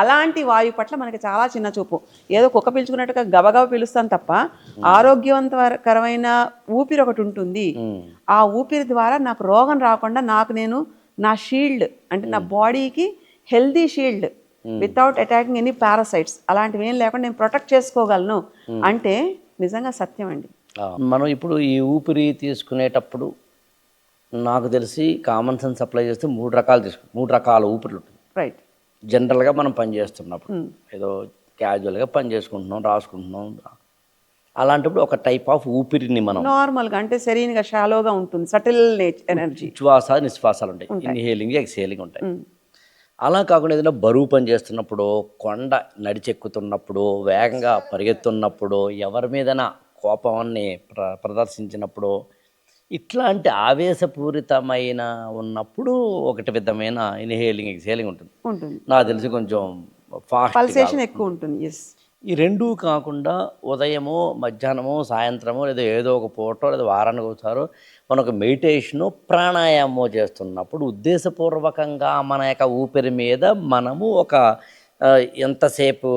అలాంటి వాయువు పట్ల మనకి చాలా చిన్న చూపు. ఏదో కుక్క పీల్చుకున్నట్టుగా గబగబ పీలుస్తాం తప్ప ఆరోగ్యవంతకరమైన ఊపిరి ఒకటి ఉంటుంది. ఆ ఊపిరి ద్వారా నాకు రోగం రాకుండా నాకు నేను నా షీల్డ్ అంటే నా బాడీకి healthy shield without attacking any parasites అలాంటివి ఏం లేకుండా నేను ప్రొటెక్ట్ చేసుకోగలను. అంటే నిజంగా సత్యం అండి. మనం ఇప్పుడు ఈ ఊపిరి తీసుకునేటప్పుడు నాకు తెలిసి కామన్ సెన్స్ అప్లై చేస్తే మూడు రకాలు తీసుకు మూడు రకాల ఊపిరిలు ఉంటుంది రైట్ జనరల్గా మనం పని చేస్తున్నప్పుడు. ఏదో క్యాజువల్గా పని చేసుకుంటున్నాం రాసుకుంటున్నాం. అలాంటప్పుడు ఒక టైప్ ఆఫ్ ఊపిరిని మనం నార్మల్గా అంటే శరీరంగా షాలోగా ఉంటుంది సటిల్ ఎనర్జీ. శ్వాస నిశ్వాసాలు ఉంటాయి. ఇన్హేలింగ్ ఎక్స్హేలింగ్ ఉంటాయి. అలా కాకుండా ఏదైనా బరువు పని చేస్తున్నప్పుడు కొండ నడిచెక్కుతున్నప్పుడు వేగంగా పరిగెత్తున్నప్పుడు ఎవరి మీదైనా కోపాన్ని ప్ర ప్రదర్శించినప్పుడు ఇట్లాంటి ఆవేశపూరితమైన ఉన్నప్పుడు ఒకటి విధమైన ఇన్హేలింగ్ ఎక్స్హేలింగ్ ఉంటుంది. ఉంటుంది. నాకు తెలిసి కొంచెం ఫాస్ట్ పల్సేషన్ ఎక్కువ ఉంటుంది ఎస్ ఈ రెండూ కాకుండా ఉదయమో మధ్యాహ్నమో సాయంత్రమో లేదా ఏదో ఒక పూటో లేదా వారానికి ఒకసారి మనం ఒక మెడిటేషను ప్రాణాయామం చేస్తున్నప్పుడు ఉద్దేశపూర్వకంగా మన యొక్క ఊపిరి మీద మనము ఒక ఎంతసేపు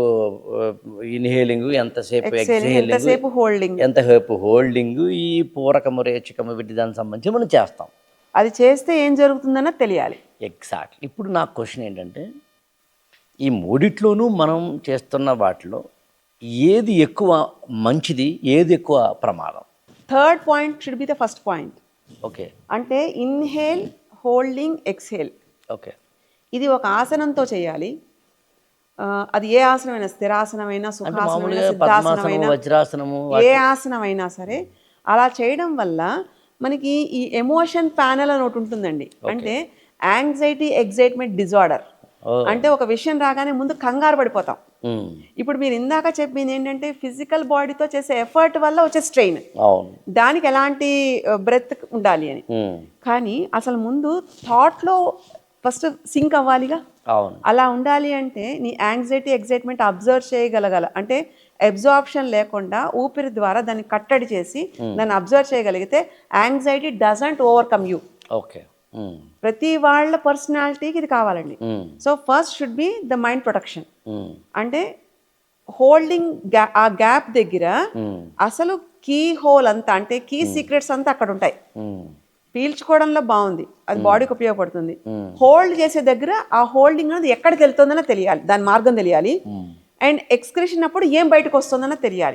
ఇన్హేలింగ్ ఎంతసేపు ఎక్స్హేలింగ్ హోల్డింగ్? ఎంతసేపు హోల్డింగ్ ఈ పూరకము రేచకము వీటి దానికి సంబంధించి మనం చేస్తాం. అది చేస్తే ఏం జరుగుతుందన్న తెలియాలి. ఎగ్జాక్ట్ ఇప్పుడు నా క్వశ్చన్ ఏంటంటే ఈ మూడిట్లోనూ మనం చేస్తున్న వాటిలో ఏది ఎక్కువ మంచిది ఏది ఎక్కువ ప్రమాదం? Third point should be the first point okay అంటే ఇన్హేల్ హోల్డింగ్ ఎక్స్హేల్ ఓకే ఇది ఒక ఆసనంతో చేయాలి. అది ఏ ఆసనమైనా స్థిరాసనమైనా సుఖాసనమైనా సిద్ధాసనమైనా వజ్రాసనము ఏ ఆసనం అయినా సరే అలా చేయడం వల్ల మనకి ఈ ఎమోషన్ ప్యానల్ అని ఒకటి ఉంటుందండి. అంటే యాంగ్జైటీ ఎగ్జైట్మెంట్ డిజార్డర్. అంటే ఒక విషయం రాగానే ముందు కంగారు పడిపోతాం. ఇప్పుడు మీరు ఇందాక చెప్పింది ఏంటంటే ఫిజికల్ బాడీతో చేసే ఎఫర్ట్ వల్ల వచ్చే స్ట్రెయిన్. దానికి ఎలాంటి బ్రెత్ ఉండాలి అని. కానీ అసలు ముందు థాట్లో ఫస్ట్ సింక్ అవ్వాలిగా? అవును. అలా ఉండాలి అంటే నీ యాంగ్జైటీ ఎగ్జైట్మెంట్ అబ్జర్వ్ చేయగలగల. అంటే అబ్జార్ప్షన్ లేకుండా ఊపిరి ద్వారా దాన్ని కట్టడి చేసి దాన్ని అబ్జర్వ్ చేయగలిగితే anxiety doesn't overcome you okay. ప్రతి వాళ్ళ పర్సనాలిటీకి ఇది కావాలండి. So first should be the mind protection అంటే హోల్డింగ్ ఆ గ్యాప్ దగ్గర అసలు కీ హోల్ అంతా అంటే కీ సీక్రెట్స్ అంతా అక్కడ ఉంటాయి. పీల్చుకోవడంలో బాగుంది. అది బాడీకి ఉపయోగపడుతుంది. హోల్డ్ చేసే దగ్గర ఆ హోల్డింగ్ అనేది ఎక్కడికి వెళ్తుందనో తెలియాలి. దాని మార్గం తెలియాలి. అండ్ ఎక్స్క్రిషన్ అప్పుడు ఏం బయటకు వస్తుందనో తెలియాలి.